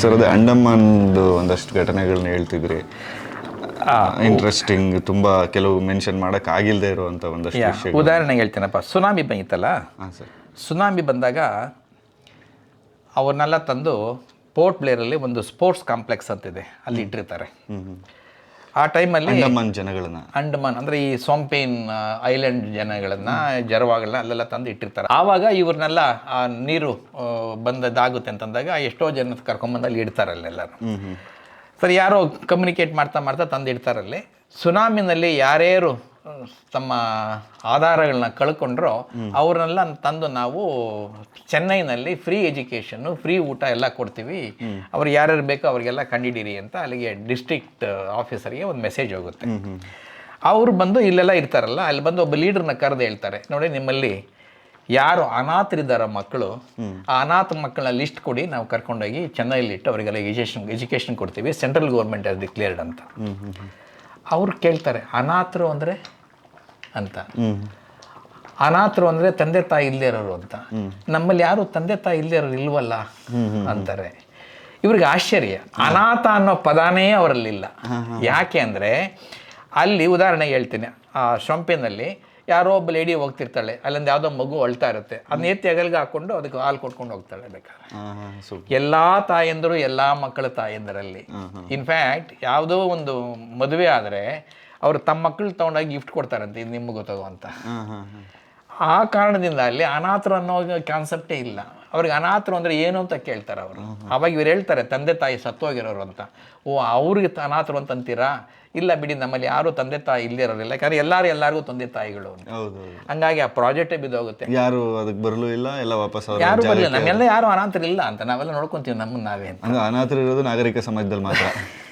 Sir ಅದೇ ಅಂಡಮಾನ್ದು ಒಂದಷ್ಟು ಘಟನೆಗಳನ್ನ ಹೇಳ್ತಿದ್ರಿ ಇಂಟ್ರೆಸ್ಟಿಂಗ್ ತುಂಬಾ ಕೆಲವು ಮೆನ್ಷನ್ ಮಾಡಕ್ ಆಗಿಲ್ದೇ ಇರುವಂತ ಒಂದಷ್ಟು ವಿಷಯ ಉದಾಹರಣೆಗೆ ಹೇಳ್ತೀನಪ್ಪ ಸುನಾಮಿ ಬಂದಿತ್ತಲ್ಲ ಹಾಂ ಸರ್. ಸುನಾಮಿ ಬಂದಾಗ ಅವ್ರನ್ನೆಲ್ಲ ತಂದು ಪೋರ್ಟ್ ಬ್ಲೇರಲ್ಲಿ ಒಂದು ಸ್ಪೋರ್ಟ್ಸ್ ಕಾಂಪ್ಲೆಕ್ಸ್ ಅಂತಿದೆ ಅಲ್ಲಿ ಇಟ್ಟಿರ್ತಾರೆ. ಆ ಟೈಮಲ್ಲಿ ಅಂಡಮಾನ್ ಜನಗಳನ್ನ. ಅಂಡಮಾನ್ ಅಂದ್ರೆ ಈ ಸೊಂಪೇನ್ ಐಲ್ಯಾಂಡ್ ಜನಗಳನ್ನ ಜರವಾಗಳನ್ನ ಅಲ್ಲೆಲ್ಲ ತಂದು ಇಟ್ಟಿರ್ತಾರೆ. ಆವಾಗ ಇವ್ರನ್ನೆಲ್ಲ ಆ ನೀರು ಬಂದದಾಗುತ್ತೆ ಅಂತ ಅಂತಂದಾಗ ಎಷ್ಟೋ ಜನ ಕರ್ಕೊಂಬಂದು ಅಲ್ಲಿ ಇಡ್ತಾರೆ ಅಲ್ಲೆಲ್ಲರೂ ಸರಿ ಯಾರೋ ಕಮ್ಯುನಿಕೇಟ್ ಮಾಡ್ತಾ ಮಾಡ್ತಾ ತಂದು ಇಡ್ತಾರಲ್ಲಿ ಸುನಾಮಿನಲ್ಲಿ ಯಾರ್ಯಾರು ತಮ್ಮ ಆಧಾರಗಳನ್ನ ಕಳ್ಕೊಂಡ್ರೋ ಅವ್ರನ್ನೆಲ್ಲ ತಂದು ನಾವು ಚೆನ್ನೈನಲ್ಲಿ ಫ್ರೀ ಎಜುಕೇಷನ್ನು ಫ್ರೀ ಊಟ ಎಲ್ಲ ಕೊಡ್ತೀವಿ. ಅವ್ರು ಯಾರ್ಯಾರು ಬೇಕೋ ಅವ್ರಿಗೆಲ್ಲ ಕಂಡಿಡೀರಿ ಅಂತ ಅಲ್ಲಿಗೆ ಡಿಸ್ಟ್ರಿಕ್ಟ್ ಆಫೀಸರ್ಗೆ ಒಂದು ಮೆಸೇಜ್ ಹೋಗುತ್ತೆ. ಅವ್ರು ಬಂದು ಇಲ್ಲೆಲ್ಲ ಇರ್ತಾರಲ್ಲ ಅಲ್ಲಿ ಬಂದು ಒಬ್ಬ ಲೀಡರ್ನ ಕರೆದು ಹೇಳ್ತಾರೆ. ನೋಡಿ ನಿಮ್ಮಲ್ಲಿ ಯಾರು ಅನಾಥರಿದ್ದಾರ ಮಕ್ಕಳು ಆ ಅನಾಥ ಮಕ್ಕಳನ್ನ ಲಿಸ್ಟ್ ಕೊಡಿ ನಾವು ಕರ್ಕೊಂಡೋಗಿ ಚೆನ್ನೈಲಿ ಇಟ್ಟು ಅವರಿಗೆಲ್ಲ ಎಜುಕೇಷನ್ ಎಜುಕೇಷನ್ ಕೊಡ್ತೀವಿ. ಸೆಂಟ್ರಲ್ ಗೌರ್ಮೆಂಟ್ ಅದು ಡಿಕ್ಲೇರ್ಡ್ ಅಂತ. ಅವ್ರು ಕೇಳ್ತಾರೆ ಅನಾಥರು ಅಂದರೆ ಅಂತ. ಅನಾಥರು ಅಂದ್ರೆ ತಂದೆ ತಾಯಿ ಇಲ್ಲದೆ ಇರೋರು ಅಂತ. ನಮ್ಮಲ್ಲಿ ಯಾರು ತಂದೆ ತಾಯಿ ಇಲ್ಲದೆ ಇರೋರು ಇಲ್ವಲ್ಲ ಅಂತಾರೆ. ಇವ್ರಿಗೆ ಆಶ್ಚರ್ಯ. ಅನಾಥ ಅನ್ನೋ ಪದಾನೇ ಅವರಲ್ಲಿಲ್ಲ. ಯಾಕೆ ಅಂದರೆ ಅಲ್ಲಿ ಉದಾಹರಣೆ ಹೇಳ್ತೀನಿ. ಆ ಶೊಂಪಿನಲ್ಲಿ ಯಾರೋ ಒಬ್ಬ ಲೇಡಿ ಹೋಗ್ತಿರ್ತಾಳೆ. ಅಲ್ಲೊಂದು ಯಾವುದೋ ಮಗು ಅಳ್ತಾ ಇರುತ್ತೆ. ಅದನ್ನ ಎತ್ತಿ ಅಗಲ್ಗೆ ಹಾಕೊಂಡು ಅದಕ್ಕೆ ಹಾಲು ಕೊಟ್ಕೊಂಡು ಹೋಗ್ತಾಳೆ ಬೇಕಾದ್ರೆ. ಎಲ್ಲ ತಾಯಂದರು ಎಲ್ಲ ಮಕ್ಕಳ ತಾಯಂದರಲ್ಲಿ. ಇನ್ಫ್ಯಾಕ್ಟ್ ಯಾವುದೋ ಒಂದು ಮದುವೆ ಆದರೆ ಅವರು ತಮ್ಮ ಮಕ್ಕಳು ತೊಗೊಂಡೋಗಿ ಗಿಫ್ಟ್ ಕೊಡ್ತಾರಂತೆ ಇದು ನಿಮ್ಗೆ ಗೊತ್ತದು ಅಂತ. ಆ ಕಾರಣದಿಂದ ಅಲ್ಲಿ ಅನಾಥರು ಅನ್ನೋ ಕಾನ್ಸೆಪ್ಟೇ ಇಲ್ಲ. ಅವ್ರಿಗೆ ಅನಾಥರು ಅಂದರೆ ಏನು ಅಂತ ಕೇಳ್ತಾರೆ ಅವರು. ಅವಾಗ ಇವ್ರು ಹೇಳ್ತಾರೆ ತಂದೆ ತಾಯಿ ಸತ್ತೋಗಿರೋರು ಅಂತ. ಓ ಅವ್ರಿಗೆ ಅನಾಥರು ಅಂತ ಅಂತೀರಾ ಇಲ್ಲ ಬಿಡಿ ನಮ್ಮಲ್ಲಿ ಯಾರು ತಂದೆ ತಾಯಿ ಇಲ್ಲಿರೋರಿಲ್ಲ ಯಾಕಂದ್ರೆ ಎಲ್ಲರೂ ಎಲ್ಲರಿಗೂ ತಂದೆ ತಾಯಿಗಳು ಹೌದು ಹಂಗಾಗಿ ಆ ಪ್ರಾಜೆಕ್ಟೇ ಬಿದ್ದೋಗುತ್ತೆ. ಯಾರು ಅದಕ್ಕೆ ಬರಲು ಇಲ್ಲ ಎಲ್ಲ ವಾಪಸ್ ಯಾರು ಬರಲಿಲ್ಲ. ನಮ್ಮೆಲ್ಲ ಯಾರು ಅನಾಥರಿಲ್ಲ ಅಂತ. ನಾವೆಲ್ಲ ನೋಡ್ಕೊಂತೀವಿ ನಮ್ಮನ್ನ ನಾವೇ ಅಂತ. ಅನಾಥರು ಇರೋದು ನಾಗರಿಕ ಸಮಾಜದಲ್ಲಿ ಮಾತ್ರ.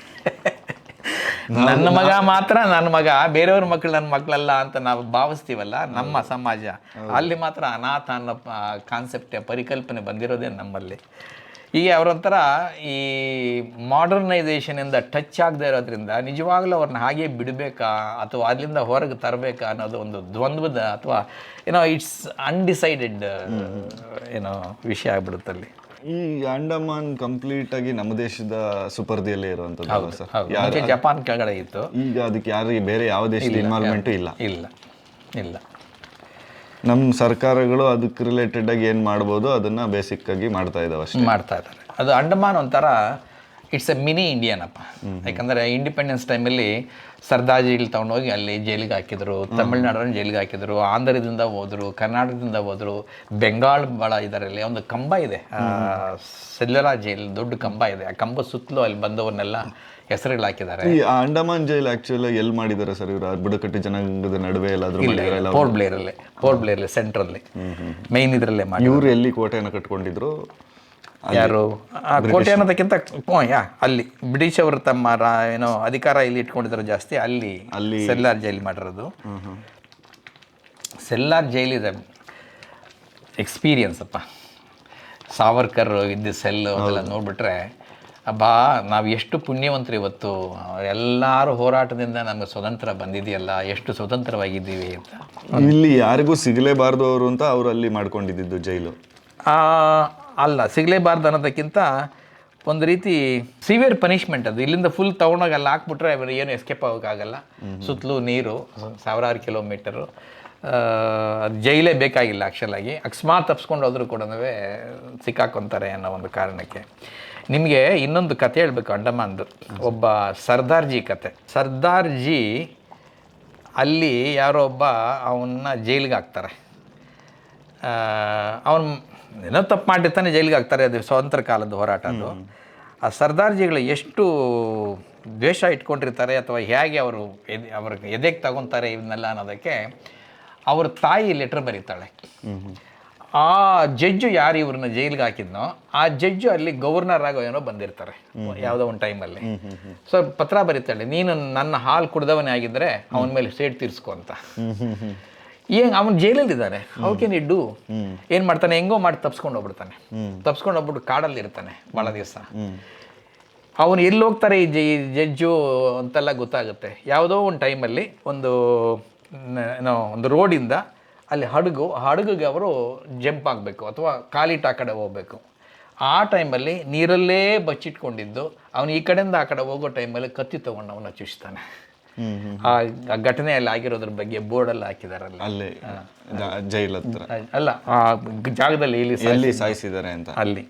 ನನ್ನ ಮಗ ಮಾತ್ರ ನನ್ನ ಮಗ ಬೇರೆಯವ್ರ ಮಕ್ಕಳು ನನ್ನ ಮಕ್ಕಳಲ್ಲ ಅಂತ ನಾವು ಭಾವಿಸ್ತೀವಲ್ಲ ನಮ್ಮ ಸಮಾಜ. ಅಲ್ಲಿ ಮಾತ್ರ ಅನಾಥ ಅನ್ನೋ ಕಾನ್ಸೆಪ್ಟ್ ಪರಿಕಲ್ಪನೆ ಬಂದಿರೋದೇ ನಮ್ಮಲ್ಲಿ. ಹೀಗೆ ಅವರೊಂಥರ ಈ ಮಾಡರ್ನೈಸೇಷನಿಂದ ಟಚ್ ಆಗದೆ ಇರೋದ್ರಿಂದ ನಿಜವಾಗ್ಲೂ ಅವ್ರನ್ನ ಹಾಗೆ ಬಿಡಬೇಕಾ ಅಥವಾ ಅಲ್ಲಿಂದ ಹೊರಗೆ ತರಬೇಕಾ ಅನ್ನೋದು ಒಂದು ದ್ವಂದ್ವದ ಅಥವಾ ಏನೋ ಇಟ್ಸ್ ಅನ್ಡಿಸೈಡೆಡ್ ಏನೋ ವಿಷಯ ಆಗ್ಬಿಡುತ್ತೆ ಅಲ್ಲಿ. ಈ ಅಂಡಮಾನ್ ಕಂಪ್ಲೀಟ್ ಆಗಿ ನಮ್ಮ ದೇಶದ ಸುಪರ್ದಿಯಲ್ಲೇ ಇರುವಂತದ್ದು ಸರ್ ಯಾರು ಮುಂಚೆ ಜಪಾನ್ ಕೆಳಗಡೆ ಇತ್ತು. ಈಗ ಅದಕ್ಕೆ ಯಾರಿಗೆ ಬೇರೆ ಯಾವ ದೇಶದ ಇನ್ವಾಲ್ವ್ಮೆಂಟು ಇಲ್ಲ ಇಲ್ಲ. ಇಲ್ಲ ನಮ್ಮ ಸರ್ಕಾರಗಳು ಅದಕ್ಕೆ ರಿಲೇಟೆಡ್ ಆಗಿ ಏನು ಮಾಡ್ಬೋದು ಅದನ್ನ ಬೇಸಿಕ್ ಆಗಿ ಮಾಡ್ತಾ ಇದಾವೆ ಅಷ್ಟೇ. ಮಾಡ್ತಾ ಇದ್ದಾರೆ. ಅದು ಅಂಡಮಾನ್ ಒಂಥರ ಇಟ್ಸ್ ಎ ಮಿನಿ ಇಂಡಿಯನ್ ಅಪ್ಪ ಯಾಕಂದರೆ ಇಂಡಿಪೆಂಡೆನ್ಸ್ ಟೈಮಲ್ಲಿ ಸರ್ದಾಜಿಗಳು ತೊಗೊಂಡೋಗಿ ಅಲ್ಲಿ ಜೈಲಿಗೆ ಹಾಕಿದ್ರು ತಮಿಳ್ನಾಡಲ್ಲಿ ಜೈಲಿಗೆ ಹಾಕಿದ್ರು ಆಂಧ್ರದಿಂದ ಹೋದರು ಕರ್ನಾಟಕದಿಂದ ಹೋದರು ಬೆಂಗಾಲ್ ಭಾಳ ಇದರಲ್ಲಿ ಒಂದು ಕಂಬ ಇದೆ. ಸೆಲ್ಲರ ಜೈಲ್ ದೊಡ್ಡ ಕಂಬ ಇದೆ. ಆ ಕಂಬ ಸುತ್ತಲೂ ಅಲ್ಲಿ ಬಂದವನ್ನೆಲ್ಲ ಹೆಸರುಗಳು ಹಾಕಿದ್ದಾರೆ. ಈ ಅಂಡಮಾನ್ ಜೈಲ್ ಆಕ್ಚುಲಿ ಎಲ್ಲಿ ಮಾಡಿದ್ದಾರೆ ಸರ್ ಇವರು? ಬುಡಕಟ್ಟು ಜನಾಂಗದ ನಡುವೆ ಎಲ್ಲಾದ್ರೂ ಪೋರ್ಟ್ ಬ್ಲೇರಲ್ಲಿ ಪೋರ್ಟ್ ಬ್ಲೇರಲ್ಲಿ ಸೆಂಟ್ರಲ್ಲಿ ಮೇಯ್ನ್ ಇದರಲ್ಲೇ ಮಾಡಿ ಇವ್ರು ಎಲ್ಲಿ ಕೋಟೆಯನ್ನು ಕಟ್ಕೊಂಡಿದ್ರು? ಯಾರು? ಆ, ಕೋಟೆ ಅನ್ನೋದಕ್ಕಿಂತ ಅಲ್ಲಿ. ಬ್ರಿಟಿಷ್ ಅವರು ತಮ್ಮ ಏನೋ ಅಧಿಕಾರ ಇಲ್ಲಿ ಇಟ್ಕೊಂಡಿದ್ರು ಜಾಸ್ತಿ ಅಲ್ಲಿ ಅಲ್ಲಿ- ಸೆಲ್ಲಾರ್ ಜೈಲ್ ಮಾಡಿರೋದು. ಸೆಲ್ಲಾರ್ ಜೈಲ್ ಇದೆ. ಎಕ್ಸ್ಪೀರಿಯನ್ಸ್ ಅಪ್ಪ. ಸಾವರ್ಕರ್ ಇದ್ದ ಸೆಲ್ ಅದೆಲ್ಲ ನೋಡ್ಬಿಟ್ರೆ ಅಬ್ಬಾ ನಾವು ಎಷ್ಟು ಪುಣ್ಯವಂತರು ಇವತ್ತು. ಎಲ್ಲರೂ ಹೋರಾಟದಿಂದ ನಮಗೆ ಸ್ವತಂತ್ರ ಬಂದಿದೆಯಲ್ಲ ಎಷ್ಟು ಸ್ವತಂತ್ರವಾಗಿದ್ದೀವಿ ಅಂತ. ಇಲ್ಲಿ ಯಾರಿಗೂ ಸಿಗಲೇಬಾರ್ದು ಅವರು ಅಂತ ಅವರು ಅಲ್ಲಿ ಮಾಡ್ಕೊಂಡಿದ್ದು ಜೈಲು. ಆ, ಅಲ್ಲ ಸಿಗಲೇಬಾರ್ದು ಅನ್ನೋದಕ್ಕಿಂತ ಒಂದು ರೀತಿ ಸಿವಿಯರ್ ಪನಿಷ್ಮೆಂಟ್ ಅದು. ಇಲ್ಲಿಂದ ಫುಲ್ ತೊಗೊಂಡೋಗಿ ಅಲ್ಲಿ ಹಾಕ್ಬಿಟ್ರೆ ಏನು ಎಸ್ಕೇಪ್ ಆಗೋಕ್ಕಾಗಲ್ಲ. ಸುತ್ತಲೂ ನೀರು ಸಾವಿರಾರು ಕಿಲೋಮೀಟರು ಅದು ಜೈಲೇ ಬೇಕಾಗಿಲ್ಲ ಆ್ಯಕ್ಚುಲಾಗಿ ಅಕಸ್ಮಾತ್ ತಪ್ಸ್ಕೊಂಡು ಹೋದ್ರೂ ಕೂಡ ಸಿಕ್ಕಾಕೊಂತಾರೆ ಅನ್ನೋ ಒಂದು ಕಾರಣಕ್ಕೆ. ನಿಮಗೆ ಇನ್ನೊಂದು ಕತೆ ಹೇಳಬೇಕು ಅಂಡಮಾನ್ದು. ಒಬ್ಬ ಸರ್ದಾರ್ಜಿ ಕತೆ. ಸರ್ದಾರ್ಜಿ ಅಲ್ಲಿ ಯಾರೋ ಒಬ್ಬ ಅವನ್ನ ಜೈಲಿಗೆ ಹಾಕ್ತಾರೆ. ಅವನು ಏನೋ ತಪ್ಪು ಮಾಡಿರ್ತಾನೆ ಜೈಲಿಗೆ ಹಾಕ್ತಾರೆ ಅದು ಸ್ವಾತಂತ್ರ್ಯ ಕಾಲದ ಹೋರಾಟ ಅದು. ಆ ಸರ್ದಾರ್ಜಿಗಳು ಎಷ್ಟು ದ್ವೇಷ ಇಟ್ಕೊಂಡಿರ್ತಾರೆ ಅಥವಾ ಹೇಗೆ ಅವರು ಎದೆ ಅವ್ರ ಎದೆಗೆ ತಗೊತಾರೆ ಇವನ್ನೆಲ್ಲ ಅನ್ನೋದಕ್ಕೆ ಅವ್ರ ತಾಯಿ ಲೆಟ್ರ್ ಬರೀತಾಳೆ. ಆ ಜಡ್ಜು ಯಾರು ಇವ್ರನ್ನ ಜೈಲಿಗೆ ಹಾಕಿದ್ನೋ ಆ ಜಡ್ಜು ಅಲ್ಲಿ ಗವರ್ನರ್ ಆಗೋ ಏನೋ ಬಂದಿರ್ತಾರೆ. ಯಾವುದೋ ಒಂದು ಟೈಮಲ್ಲಿ. ಸೊ ಪತ್ರ ಬರೀತಾಳೆ ನೀನು ನನ್ನ ಹಾಲು ಕುಡ್ದವನೇ ಆಗಿದ್ರೆ ಅವನ ಮೇಲೆ ಸೇಟ್ ತೀರಿಸ್ಕೊ ಅಂತ. ಏನ್ ಅವನು ಜೈಲಲ್ಲಿದ್ದಾನೆ? ಹೌ ಕೆನ್ ಇ ಡೂ ಏನು ಮಾಡ್ತಾನೆ? ಹೆಂಗೋ ಮಾಡಿ ತಪ್ಸ್ಕೊಂಡು ಹೋಗ್ಬಿಡ್ತಾನೆ. ತಪ್ಸ್ಕೊಂಡು ಹೋಗ್ಬಿಟ್ಟು ಕಾಡಲ್ಲಿ ಇರ್ತಾನೆ ಭಾಳ ದಿವಸ. ಅವನು ಎಲ್ಲಿ ಹೋಗ್ತಾರೆ ಈ ಜೈ ಜಡ್ಜು ಅಂತೆಲ್ಲ ಗೊತ್ತಾಗುತ್ತೆ. ಯಾವುದೋ ಒಂದು ಟೈಮಲ್ಲಿ ಒಂದು ಒಂದು ರೋಡಿಂದ ಅಲ್ಲಿ ಹಡಗು ಹಡಗಿಗೆ ಅವರು ಜಂಪ್ ಆಗಬೇಕು ಅಥವಾ ಕಾಲಿಟ್ಟು ಆ ಕಡೆ ಹೋಗಬೇಕು. ಆ ಟೈಮಲ್ಲಿ ನೀರಲ್ಲೇ ಬಚ್ಚಿಟ್ಕೊಂಡಿದ್ದು ಅವನು ಈ ಕಡೆಯಿಂದ ಆ ಕಡೆ ಹೋಗೋ ಟೈಮಲ್ಲಿ ಕತ್ತಿ ತೊಗೊಂಡು ಅವನು ಚುಚ್ತಾನೆ. ಆ ಘಟನೆ ಅಲ್ಲಿ ಆಗಿರೋದ್ರ ಬಗ್ಗೆ ಬೋರ್ಡ್ ಅಲ್ಲಿ ಹಾಕಿದಾರಲ್ಲ. ಅಲ್ಲಿ ಜೈಲ್ ಹತ್ರ ಅಲ್ಲ ಆ ಜಾಗದಲ್ಲಿ ಇಲ್ಲಿ ಎಲ್ಲಿ ಸಾಯಿಸಿದ್ದಾರೆ ಅಂತ. ಅಲ್ಲಿ.